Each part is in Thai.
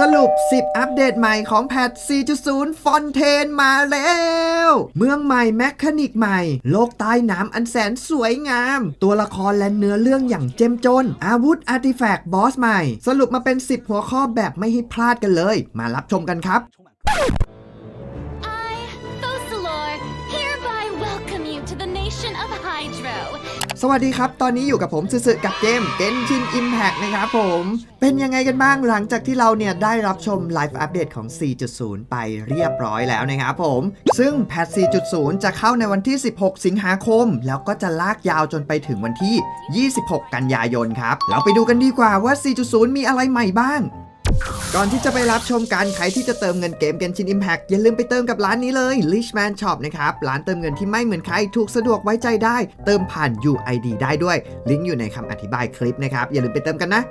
สรุป 10 อัปเดตใหม่ของแพท 4.0 ฟอนเทนมาแล้ว เมืองใหม่แมคคานิกใหม่ โลกใต้น้ำอันแสนสวยงาม ตัวละครและเนื้อเรื่องอย่างเจ้มจน อาวุธอาร์ติแฟกต์บอสใหม่ สรุปมาเป็น 10 หัวข้อแบบไม่ให้พลาดกันเลย มารับชมกันครับ สวัสดีครับ ตอนนี้อยู่กับผมซื่อๆกับเกม Genshin Impact นะครับผม เป็นยังไงกันบ้างหลังจากที่เราเนี่ย ได้รับชมไลฟ์อัปเดตของ 4.0 ไปเรียบร้อยแล้วนะครับผม ซึ่งแพท 4.0 จะเข้าในวันที่ 16 สิงหาคม แล้วก็จะลากยาวจนไปถึงวันที่ 26 กันยายนครับ เราไปดูกันดีกว่าว่า 4.0 มีอะไรใหม่บ้าง ก่อนที่จะไปรับชมการใครที่จะเติมเงินเกมกันชิน Impact อย่าลืมไปเติมกับร้านนี้เลย Lichman Shop นะครับ ร้านเติมเงินที่ไม่เหมือนใครถูกสะดวกไว้ใจได้ เติมผ่าน UID ได้ด้วย ลิงก์อยู่ในคำอธิบายคลิปนะครับ อย่าลืมไปเติมกันนะ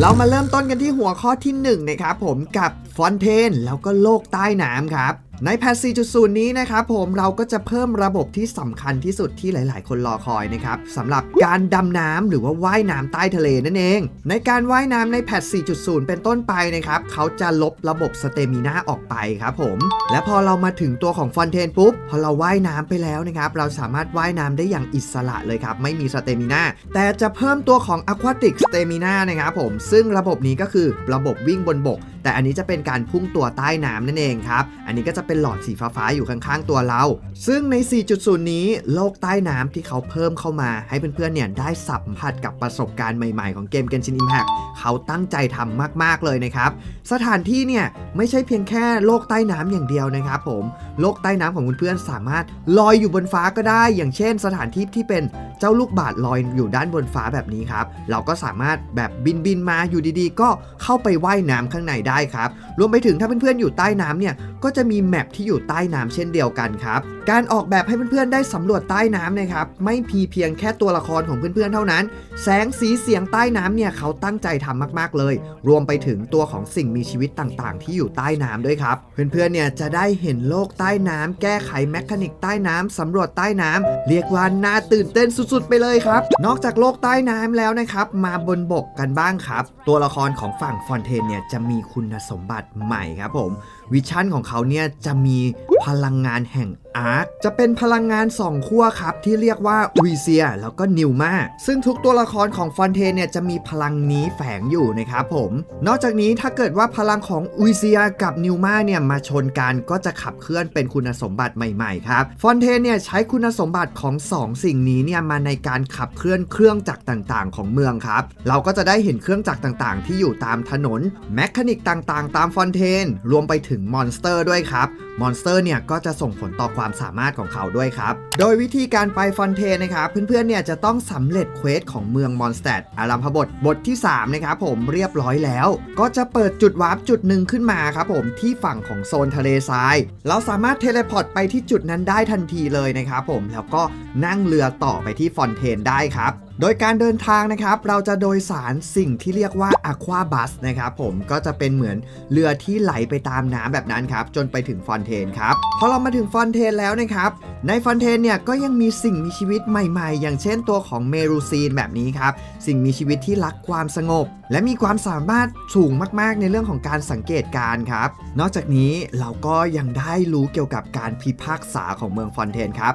เรามาเริ่มต้นกันที่หัวข้อที่1นะครับผมกับฟอนเทนแล้วก็โลกใต้น้ำครับ ในแพท4.0 นี้นะครับผมเราก็จะเพิ่มระบบที่สำคัญที่สุดที่หลาย ๆ คนรอคอยนะครับสำหรับการดำน้ำหรือว่าว่ายน้ำใต้ทะเลนั่นเอง ในการว่ายน้ำในแพท4.0 เป็นต้นไปนะครับเขาจะลบระบบสเตมิน่าออกไปครับผม และพอเรามาถึงตัวของฟอนเทนปุ๊บพอเราว่ายน้ำไปแล้วนะครับเราสามารถว่ายน้ำได้อย่างอิสระเลยครับไม่มีสเตมิน่าแต่จะเพิ่มตัวของ Aquatic Stamina นะครับผมซึ่งระบบนี้ก็คือระบบวิ่งบนบก แต่อันนี้จะเป็นการพุ่งตัวใต้น้ำนั่นเองครับ อันนี้ก็จะเป็นหลอดสีฟ้าๆอยู่ข้างๆตัวเรา ซึ่งใน 4.0 นี้โลกใต้น้ำที่เขาเพิ่มเข้ามาให้เพื่อนๆเนี่ยได้สัมผัสกับประสบการณ์ใหม่ๆของเกม Genshin Impact เขาตั้งใจทำมากๆเลยนะครับ สถานที่เนี่ยไม่ใช่เพียงแค่โลกใต้น้ำอย่างเดียวนะครับผมโลกใต้น้ำของเพื่อนๆสามารถลอยอยู่บนฟ้าก็ได้ อย่างเช่น สถานที่ที่เป็นเจ้าลูกบาศลอยอยู่ด้านบนฟ้าแบบนี้ครับ เราก็สามารถแบบบินบินมาอยู่ดีๆ ก็เข้าไปว่ายน้ำข้างในได้ครับ รวมไปถึงถ้าเพื่อนๆอยู่ใต้น้ำเนี่ยก็จะมีแมปที่อยู่ใต้น้ำเช่นเดียวกันครับการออกแบบให้เพื่อนๆได้สำรวจใต้น้ำนะครับ ไม่พีเพียงแค่ตัวละครของเพื่อนๆเท่านั้น แสงสีเสียงใต้น้ำเนี่ยเขาตั้งใจทำมากๆเลย รวมไปถึงตัวของสิ่งมีชีวิตต่างๆ ที่อยู่ใต้น้ำด้วยครับ เพื่อนๆเนี่ยจะได้เห็นโลกใต้น้ำแก้ไขแมคานิกใต้น้ำสำรวจใต้น้ำเรียกว่าน่าตื่นเต้นสุดๆ ไปเลยครับ นอกจากโลกใต้น้ำแล้วนะครับ มาบนบกกันบ้างครับ ตัวละครของฝั่งฟอนเทนเนี่ยจะมีคุณสมบัติใหม่ครับผม วิชั่นของเขาเนี่ยจะมีพลังงานแห่งอาร์คจะเป็นพลังงาน2ขั้วครับ ที่เรียกว่าวีเซีย แล้วก็นิวมาซึ่งทุกตัวละครของฟอนเทนเนี่ยจะมีพลังนี้แฝงอยู่นะครับผม นอกจากนี้ถ้าเกิดว่าพลังของวีเซียกับนิวมาเนี่ยมาชนกันก็จะขับเคลื่อนเป็นคุณสมบัติใหม่ๆครับฟอนเทนเนี่ยใช้คุณสมบัติของ 2 สิ่งนี้เนี่ยมาในการขับเคลื่อนเครื่องจักรต่างๆ ของเมืองครับเราก็จะได้เห็นเครื่องจักรต่างๆ ที่อยู่ตามถนนแมคานิกต่างๆ ตามฟอนเทนรวมไปถึงมอนสเตอร์ด้วยครับ มอนสเตอร์เนี่ยก็จะส่งผลต่อความสามารถของเขาด้วยครับ โดยวิธีการไปฟอนเทนนะครับ เพื่อนๆเนี่ยจะต้องสำเร็จเควสของเมืองมอนสเตดอารัมพบทบทที่ 3 นะครับผมเรียบร้อยแล้ว ก็จะเปิดจุดวาร์ปจุดหนึ่งขึ้นมาครับผมที่ฝั่งของโซนทะเลทราย เราสามารถเทเลพอร์ตไปที่จุดนั้นได้ทันทีเลยนะครับผมแล้วก็นั่งเรือต่อไปที่ฟอนเทนได้ครับ โดยการเดินทางนะครับ เราจะโดยสารสิ่งที่เรียกว่า Aqua Bus นะครับผมก็จะเป็นเหมือนเรือที่ไหลไปตามน้ำแบบนั้นครับ จนไปถึงฟอนเทนครับ พอเรามาถึงฟอนเทนแล้วนะครับ ในฟอนเทนเนี่ยก็ยังมีสิ่งมีชีวิตใหม่ ๆ อย่างเช่นตัวของเมรูซีนแบบนี้ครับ สิ่งมีชีวิตที่รักความสงบ และมีความสามารถสูงมากๆ ในเรื่องของการสังเกตการครับ นอกจากนี้เราก็ยังได้รู้เกี่ยวกับการพิพากษาของเมืองฟอนเทนครับ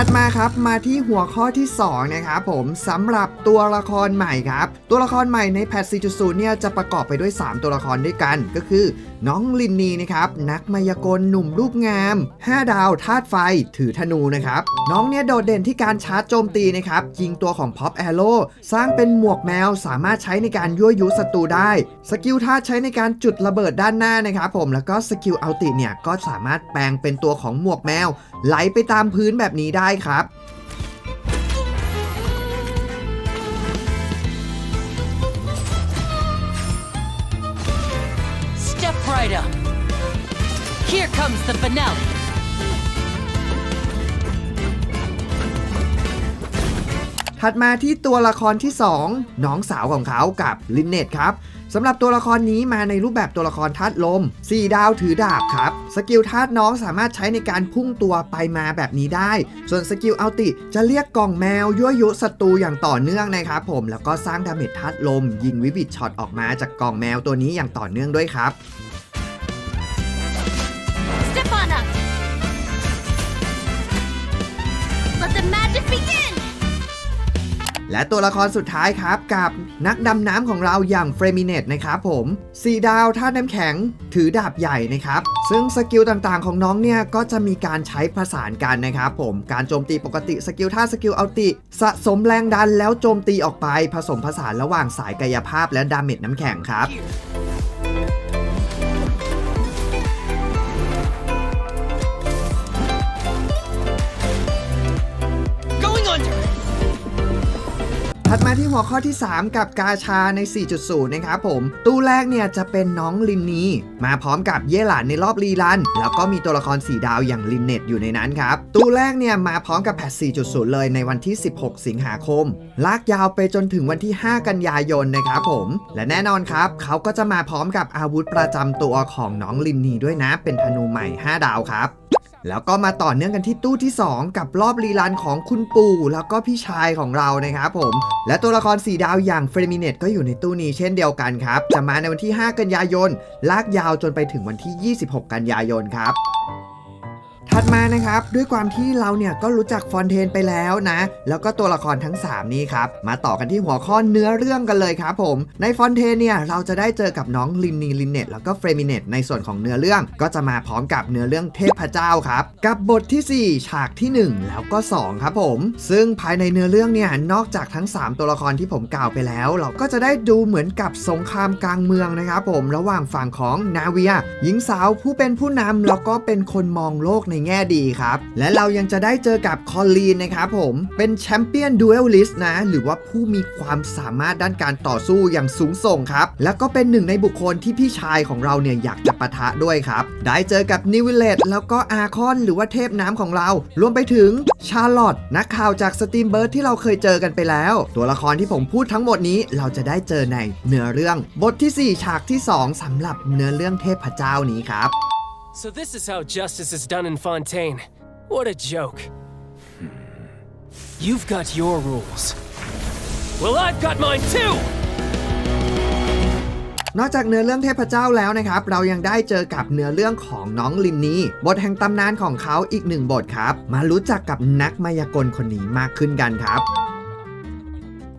ถัดมาครับมาที่หัวข้อที่ 2 นะครับผมสำหรับตัวละครใหม่ครับ ตัวละครใหม่ในแพท4.0 เนี่ยจะประกอบไปด้วย 3 ตัวละครด้วยกันก็คือ น้องลินนีนะครับนักมายากลหนุ่มรูปงาม 5 ดาวธาตุไฟ ถือธนูนะครับ น้องเนี่ยโดดเด่นที่การชาร์จโจมตีนะครับยิงตัวของพ็อปแอโร่สร้างเป็นหมวกแมวสามารถใช้ในการยั่วยุศัตรูได้ สกิลธาตุใช้ในการจุดระเบิดด้านหน้านะครับผมแล้วก็สกิลเอัลติเนี่ยก็สามารถแปลงเป็นตัวของหมวกแมว ไหลไปตามพื้นแบบนี้ได้ครับ Here comes the finale. ถัดมาที่ตัวละครที่ 2 น้องสาวของเขากับลินเนตครับสำหรับตัวละครนี้มาในรูปแบบตัวละครธาตุลม 4 ดาวถือดาบครับ สกิลธาตุน้องสามารถใช้ในการพุ่งตัวไปมาแบบนี้ได้ ส่วนสกิลเอัลติจะเรียกกล่องแมว ยั่วยุศัตรูอย่างต่อเนื่องนะครับผม แล้วก็สร้างดาเมจธาตุลม ยิงวิบิตช็อตออกมาจากกล่องแมวตัวนี้อย่างต่อเนื่องด้วยครับ magic begin. และตัวละครสุดท้ายครับกับนักดำน้ำของเราอย่างเฟรมิเนตนะครับผม4ดาวท่าน้ำแข็งถือดาบใหญ่นะครับ ซึ่งสกิลต่างๆของน้องเนี่ยก็จะมีการใช้ประสานกันนะครับผมการโจมตีปกติสกิลท่าสกิลเอัลติสะสมแรงดันแล้วโจมตีออกไปผสมผสานระหว่างสายกายภาพและดาเมจน้ำแข็งครับ มาที่หัวข้อที่ 3 กับกาชาใน 4.0 นะครับผม ตู้แรกเนี่ยจะเป็นน้องลินนีมาพร้อมกับเย่หลานในรอบรีรัน แล้วก็มีตัวละคร 4 ดาวอย่างลินเน็ตอยู่ในนั้นครับ ตู้แรกเนี่ยมาพร้อมกับแพท 4.0 เลยในวันที่ 16 สิงหาคม ลากยาวไปจนถึงวันที่ 5 กันยายนนะครับผม และแน่นอนครับเขาก็จะมาพร้อมกับอาวุธประจำตัวของน้องลินนีด้วยนะ เป็นธนูใหม่ 5 ดาวครับ แล้วก็มาต่อเนื่องกันที่ตู้ที่ 2 กับรอบรีลันของคุณปู่แล้วก็พี่ชายของเรานะครับผม และตัวละครสีดาวอย่างเฟรมิเนตก็อยู่ในตู้นี้เช่นเดียวกันครับ จะมาในวันที่ 5 กันยายน ลากยาวจนไปถึงวันที่ 26 กันยายนครับ ถัดมานะครับด้วยความที่เราเนี่ยก็รู้จักฟอนเทนไปแล้วนะ แล้วก็ตัวละครทั้ง 3 นี้ครับ มาต่อกันที่หัวข้อเนื้อเรื่องกันเลยครับผม ในฟอนเทนเนี่ยเราจะได้เจอกับน้องลินนีลินเนตแล้วก็เฟรมิเนตในส่วนของเนื้อเรื่อง ก็จะมาพร้อมกับเนื้อเรื่องเทพเจ้าครับ กับบทที่ 4 ฉากที่ 1 แล้วก็ 2 ครับผม ซึ่งภายในเนื้อเรื่องเนี่ยนอกจากทั้ง 3 ตัวละครที่ผมกล่าวไปแล้ว เราก็จะได้ดูเหมือนกับสงครามกลางเมืองนะครับผมระหว่างฝั่งของนาเวียหญิงสาวผู้เป็นผู้นำแล้วก็เป็นคนมองโลกในแง่ดีครับ และเรายังจะได้เจอกับคอลลีนนะครับผม เป็นแชมเปี้ยนดูเอลลิสนะ หรือว่าผู้มีความสามารถด้านการต่อสู้อย่างสูงส่งครับ แล้วก็เป็นหนึ่งในบุคคลที่พี่ชายของเราเนี่ยอยากจะปะทะด้วยครับ ได้เจอกับนิวิเลตแล้วก็อาคอนหรือว่าเทพน้ำของเรา รวมไปถึงชาร์ลอตนักข่าวจากสตีมเบิร์ดที่เราเคยเจอกันไปแล้ว ตัวละครที่ผมพูดทั้งหมดนี้เราจะได้เจอในเนื้อเรื่อง บทที่ 4 ฉากที่ 2สำหรับเนื้อเรื่องเทพเจ้านี้ครับ So this is how justice is done in Fontaine. What a joke. You've got your rules. Well, I've got mine too! นอกจากเนื้อเรื่องเทพเจ้าแล้วนะครับ เรายังได้เจอกับเนื้อเรื่องของน้องลินนี่บทแห่งตำนานของเขาอีกหนึ่งบทครับ มารู้จักกับนักมายากลคนนี้มากขึ้นกันครับ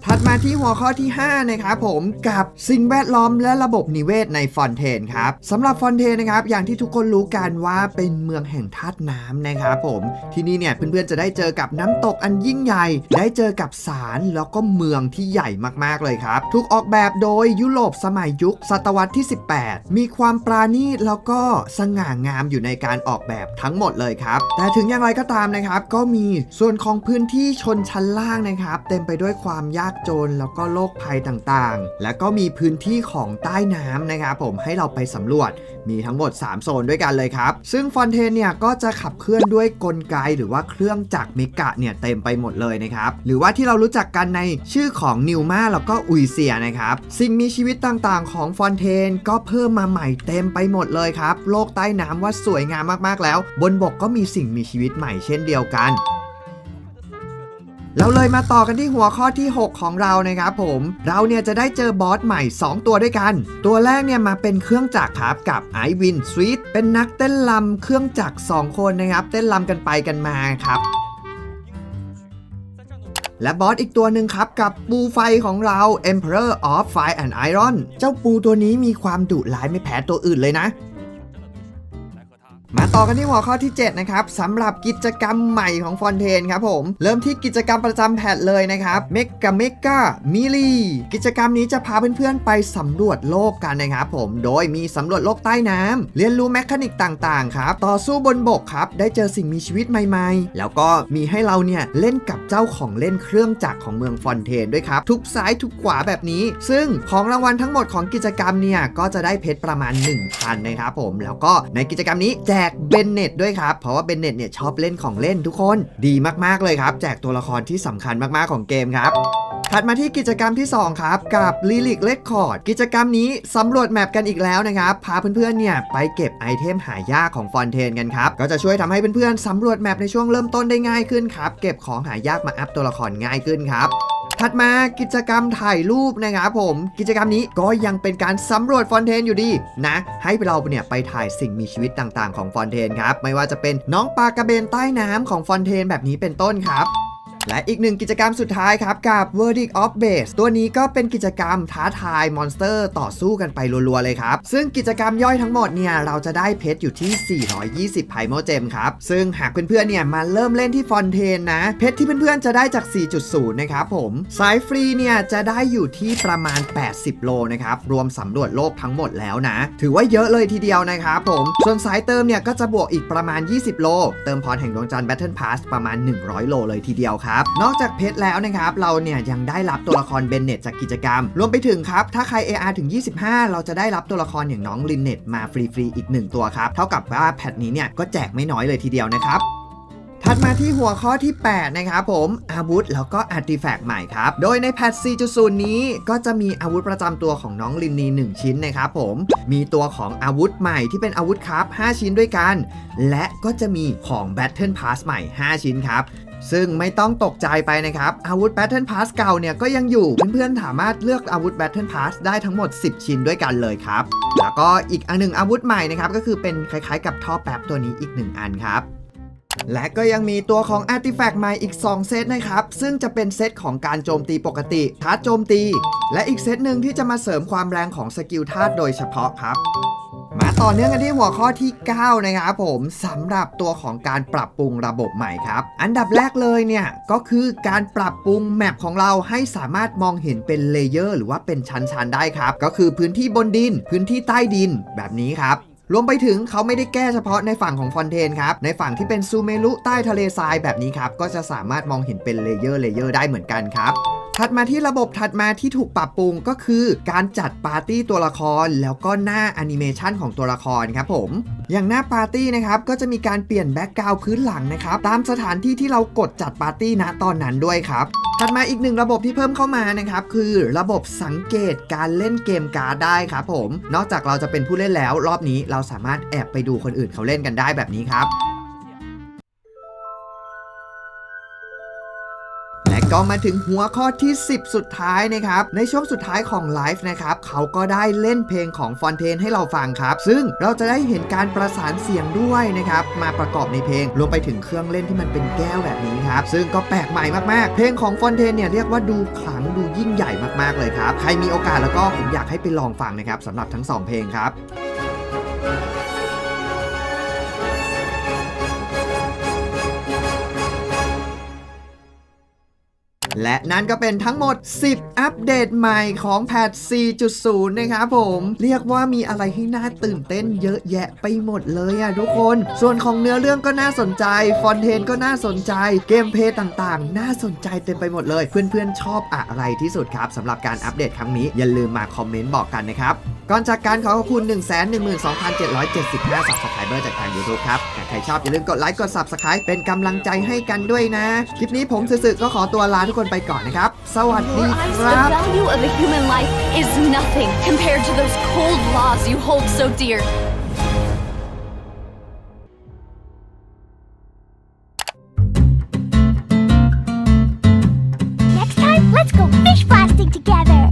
ถั ดมาที่หัวข้อที่ 5 นะครับผมกับสิ่งแวดล้อมและระบบนิเวศในฟอนเทนครับสำหรับฟอนเทนนะครับอย่างที่ทุกคนรู้กันว่าเป็นเมืองแห่งธาตุน้ำนะครับผมที่นี่เนี่ยเพื่อนๆจะได้เจอกับน้ำตกอันยิ่งใหญ่ ได้เจอกับศาลแล้วก็เมืองที่ใหญ่มากๆเลยครับ ถูกออกแบบโดยยุโรปสมัยยุคศตวรรษที่ 18 มีความปราณีตแล้วก็สง่างามอยู่ในการออกแบบทั้งหมดเลยครับแต่ถึงอย่างไรก็ตามนะครับ ก็มีส่วนของพื้นที่ชนชั้นล่างนะครับ เต็มไปด้วยความยากจนแล้วก็โรคภัยต่างๆ แล้วก็มีพื้นที่ของใต้น้ำนะครับผมให้เราไปสำรวจมีทั้งหมด 3 โซนด้วยกันเลยครับ ซึ่งฟอนเทนเนี่ยก็จะขับเคลื่อนด้วยกลไกหรือว่าเครื่องจักรเมกะเนี่ยเต็มไปหมดเลยนะครับ หรือว่าที่เรารู้จักกันในชื่อของนิวมาแล้วก็อุยเซียนะครับ สิ่งมีชีวิตต่างๆ ของฟอนเทนก็เพิ่มมาใหม่เต็มไปหมดเลยครับ โลกใต้น้ำว่าสวยงามมากๆแล้ว บนบกก็มีสิ่งมีชีวิตใหม่เช่นเดียวกัน เราเลยมาต่อกันที่หัวข้อที่ 6 ของเรานะครับผม เราเนี่ยจะได้เจอบอสใหม่ 2 ตัวด้วยกัน ตัวแรกเนี่ยมาเป็นเครื่องจักรครับกับไอวินสวีทเป็นนักเต้นลำเครื่องจักร2คนนะครับ เต้นลำกันไปกันมาครับและบอสอีกตัวหนึ่งครับกับปูไฟของเรา Emperor of Fire and Iron เจ้าปูตัวนี้มีความดุร้ายไม่แพ้ตัวอื่นเลยนะ มาต่อกันที่หัวข้อที่ 7 นะครับสำหรับกิจกรรมใหม่ของฟอนเทนครับผม เริ่มที่กิจกรรมประจำแพทเลยนะครับเมกะเมกะมิลีกิจกรรมนี้จะพาเพื่อนๆ ไปสำรวจโลกกันนะครับผม โดยมีสำรวจโลกใต้น้ำเรียนรู้แมคานิกต่างๆครับต่อสู้บนบกครับ ได้เจอสิ่งมีชีวิตใหม่ๆ แล้วก็มีให้เราเนี่ยเล่นกับเจ้าของเล่นเครื่องจักรของเมืองฟอนเทนด้วยครับทุกซ้ายทุกขวาแบบนี้ ซึ่งของรางวัลทั้งหมดของกิจกรรมเนี่ยก็จะได้เพชรประมาณ 1,000นะครับผมแล้วก็ในกิจกรรมนี้แจกเบนเน็ตด้วยครับ เพราะว่าเบนเน็ตเนี่ยชอบเล่นของเล่นทุกคนดีมากๆเลยครับ แจกตัวละครที่สำคัญมากๆของเกมครับถัดมาที่กิจกรรมที่ 2 ครับ กับ l y r i c Record กิจกรรมนี้สำรวจแมปกันอีกแล้วนะครับ พาเพื่อนๆเนี่ยไปเก็บไอเทมหายากของฟอนเทนกันครับ ก็จะช่วยทำให้เพื่อนๆสำรวจแมปในช่วงเริ่มต้นได้ง่ายขึ้นครับ เก็บของหายากมาอัพตัวละครง่ายขึ้นครับ ถัดมากิจกรรมถ่ายรูปนะครับผม กิจกรรมนี้ก็ยังเป็นการสำรวจฟอนเทนอยู่ดีนะ ให้เราเนี่ยไปถ่ายสิ่งมีชีวิตต่างๆ ของฟอนเทนครับ ไม่ว่าจะเป็นน้องปลากระเบนใต้น้ำของฟอนเทนแบบนี้เป็นต้นครับ และอีกหนึ่งกิจกรรมสุดท้ายครับ กับ Verdict of Base ตัวนี้ก็เป็นกิจกรรมท้าทายมอนสเตอร์ต่อสู้กันไปรัว ๆ เลยครับ ซึ่งกิจกรรมย่อยทั้งหมดเนี่ย เราจะได้เพชรอยู่ที่ 420ไพโมเจมครับ ซึ่งหากเพื่อนๆเนี่ยมาเริ่มเล่นที่ฟอนเทนนะ เพชรที่เพื่อนๆจะได้จาก 4.0 นะครับผม สายฟรีเนี่ยจะได้อยู่ที่ประมาณ 80 โลนะครับ รวมสำรวจโลกทั้งหมดแล้วนะ ถือว่าเยอะเลยทีเดียวนะครับผม ส่วนสายเติมเนี่ยก็จะบวกอีกประมาณ 20 โล เติมพรแห่งดวงจันทร์ Battle Pass ประมาณ 100 โลเลยทีเดียวครับนอกจากเพชรแล้วนะครับ เราเนี่ยยังได้รับตัวละครเบนเน็ตจากกิจกรรม รวมไปถึงครับ ถ้าใคร AR ถึง 25 เราจะได้รับตัวละครอย่างน้องลินเน็ตมาฟรีๆอีก 1 ตัวครับ เท่ากับว่าแพทนี้เนี่ยก็แจกไม่น้อยเลยทีเดียวนะครับถัดมาที่หัวข้อที่ 8 นะครับผมอาวุธแล้วก็อาร์ติแฟกต์ใหม่ครับ โดยในแพท 4.0 นี้ก็จะมีอาวุธประจำตัวของน้องลินนี 1 ชิ้นนะครับผม มีตัวของอาวุธใหม่ที่เป็นอาวุธครับ 5 ชิ้นด้วยกัน และก็จะมีของ Battle Pass ใหม่ 5 ชิ้นครับ ซึ่งไม่ต้องตกใจไปนะครับ อาวุธ Battle Pass เก่าเนี่ยก็ยังอยู่ เพื่อนๆสามารถเลือกอาวุธ Battle Pass ได้ทั้งหมด 10 ชิ้นด้วยกันเลยครับ แล้วก็อีกอันหนึ่งอาวุธใหม่นะครับ ก็คือเป็นคล้ายๆกับท่อแป๊บตัวนี้อีก 1 อันครับและก็ยังมีตัวของ Artifact ใหม่อีก 2 เซตนะครับ ซึ่งจะเป็นเซตของการโจมตีปกติทาร์จโจมตี และอีกเซตหนึ่งที่จะมาเสริมความแรงของสกิลธาตุโดยเฉพาะครับ ต่อเนื่องกันที่หัวข้อที่ 9 นะครับผมสำหรับตัวของการปรับปรุงระบบใหม่ครับ อันดับแรกเลยเนี่ย ก็คือการปรับปรุงแมปของเราให้สามารถมองเห็นเป็นเลเยอร์หรือว่าเป็นชั้นๆได้ครับ ก็คือพื้นที่บนดิน พื้นที่ใต้ดินแบบนี้ครับรวมไปถึงเขาไม่ได้แก้เฉพาะในฝั่งของฟอนเทนครับ ในฝั่งที่เป็นซูเมรุใต้ทะเลทรายแบบนี้ครับ ก็จะสามารถมองเห็นเป็นเลเยอร์เลเยอร์ได้เหมือนกันครับ ถัดมาที่ระบบถัดมาที่ถูกปรับปรุงก็คือการจัดปาร์ตี้ตัวละคร แล้วก็หน้าแอนิเมชันของตัวละครครับผม อย่างหน้าปาร์ตี้นะครับก็จะมีการเปลี่ยนแบ็กกราวพื้นหลังนะครับตามสถานที่ที่เรากดจัดปาร์ตี้ณตอนนั้นด้วยครับถัดมาอีกหนึ่งระบบที่เพิ่มเข้ามานะครับคือระบบสังเกตการเล่นเกมการ์ดได้ครับผม นอกจากเราจะเป็นผู้เล่นแล้ว รอบนี้เราสามารถแอบไปดูคนอื่นเขาเล่นกันได้แบบนี้ครับ ก็มาถึงหัวข้อที่ 10 สุดท้ายนะครับ ในช่วงสุดท้ายของไลฟ์นะครับ เขาก็ได้เล่นเพลงของฟอนเทนให้เราฟังครับ ซึ่งเราจะได้เห็นการประสานเสียงด้วยนะครับ มาประกอบในเพลง รวมไปถึงเครื่องเล่นที่มันเป็นแก้วแบบนี้ครับ ซึ่งก็แปลกใหม่มากๆ เพลงของฟอนเทนเนี่ยเรียกว่าดูขลังดูยิ่งใหญ่มากๆเลยครับ ใครมีโอกาสแล้วก็ผมอยากให้ไปลองฟังนะครับสำหรับทั้งสองเพลงครับ และนั่นก็เป็นทั้งหมด 10 อัปเดตใหม่ของแพท 4.0 นะครับผม เรียกว่ามีอะไรให้น่าตื่นเต้นเยอะแยะไปหมดเลยอะทุกคน ส่วนของเนื้อเรื่องก็น่าสนใจ ฟอนเทนก็น่าสนใจ เกมเพย์ต่างๆ น่าสนใจเต็มไปหมดเลย เพื่อนๆ ชอบอะไรที่สุดครับสำหรับการอัปเดตครั้งนี้ อย่าลืมมาคอมเมนต์บอกกันนะครับ ก่อนจากการขอขอบคุณ 1 1 2 775 subscriber จากทาง YouTube ครับใครชอบอย่าลืมกดไลค์กด subscribe เป็นกำลังใจให้กันด้วยนะ คลิปนี้ผมสึกๆก็ขอตัวลาทุกไปก่อนนะครับ สวัสดี Your ค eyes, รับ the value of a human life is nothing compared to those cold laws you hold so dear.